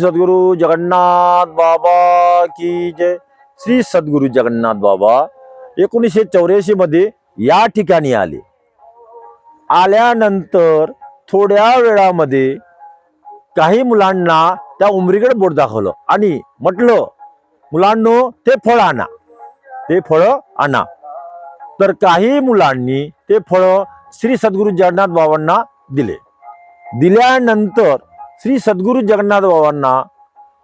सद्गुरु जगन्नाथ बाबा की जय. श्री सद्गुरु जगन्नाथ बाबा एकोणीसशे चौऱ्याऐंशी मध्ये या ठिकाणी आले. आल्यानंतर थोड्या वेळामध्ये काही मुलांना त्या उमरीकडे बोट दाखवलं आणि म्हटलं मुलांनो ते फळ आणा. ते फळं आणा. तर काही मुलांनी ते फळं श्री सद्गुरु जगन्नाथ बाबांना दिले. दिल्यानंतर श्री सद्गुरु जगन्नाथ बाबांना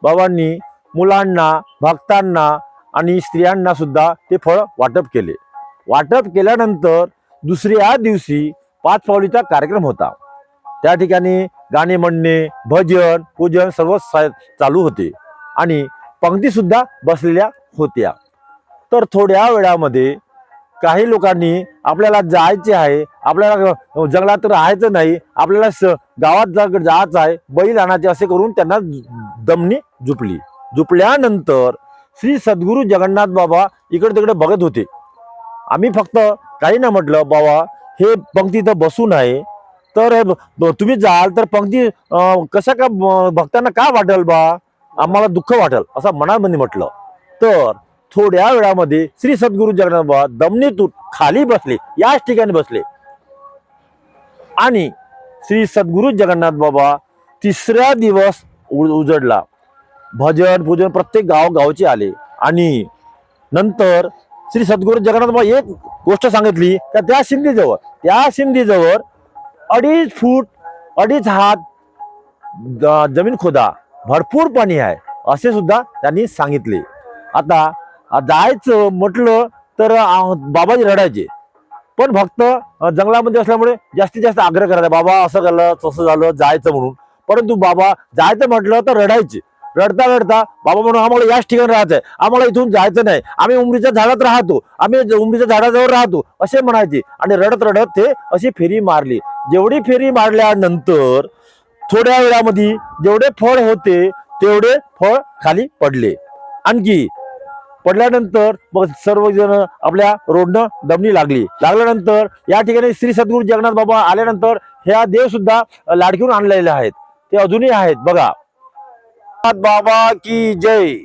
बाबांनी मुलांना भक्तांना आणि स्त्रियांना सुद्धा ते फळ वाटप केले. वाटप केल्यानंतर दुसऱ्या दिवशी पाच पावलीचा कार्यक्रम होता. त्या ठिकाणी गाणे म्हणणे भजन पूजन सर्व सा- चालू होते आणि पंक्तीसुद्धा बसलेल्या होत्या. तर थोड्या वेळामध्ये काही लोकांनी आपल्याला जायचे आहे आपल्याला जंगलात राहायचं नाही आपल्याला स- गावात जा जायचं आहे बैल आणायचे असे करून त्यांना दमनी झुपली. झुपल्यानंतर श्री सद्गुरू जगन्नाथ बाबा इकडे तिकडे बघत होते. आम्ही फक्त काही ना म्हटलं बाबा हे पंक्ती इथं बसून आहे. तर तुम्ही जाल तर पंक्ती कशा कसं का भक्तांना का वाटेल बा? आम्हाला दुःख वाटेल असं मनामध्ये म्हटलं. तर थोड्या वेळामध्ये श्री सद्गुरू जगन्नाथ बाबा दमनीतून खाली बसले याच ठिकाणी बसले. आणि श्री सद्गुरू जगन्नाथ बाबा तिसरा दिवस उजडला. भजन पूजन प्रत्येक गाव गावचे आले. आणि नंतर श्री सद्गुरू जगन्नाथ बाबा एक गोष्ट सांगितली का त्या शिंदीजवळ त्या शिंदीजवळ अडीच फूट अडीच हात जमीन खोदा भरपूर पाणी आहे असे सुद्धा त्यांनी सांगितले. आता जायचं म्हटलं तर बाबाजी रडायचे. पण फक्त जंगलामध्ये असल्यामुळे जास्तीत जास्त आग्रह करायचा बाबा असं झालं तसं झालं जायचं म्हणून. परंतु बाबा जायचं म्हटलं तर रडायचे. रडता रडता बाबा म्हणून आम्हाला याच ठिकाणी राहायचंय. आम्हाला इथून जायचं नाही. आम्ही उमरीच्या झाडात राहतो. आम्ही उमरीच्या झाडाजवळ राहतो. असे म्हणायचे. आणि रडत रडत ते अशी फेरी मारली. जेवढी फेरी मारल्यानंतर थोड्या वेळामध्ये जेवढे फळ होते तेवढे फळ खाली पडले. आणखी पडल्यानंतर मग सर्वजण आपल्या रोडनं दमनी लागली. लागल्यानंतर या ठिकाणी श्री सद्गुरू जगन्नाथ बाबा आल्यानंतर ह्या देव सुद्धा लाडकीहून आणलेले आहेत. ते अजूनही आहेत. बघा. बाबा की जय.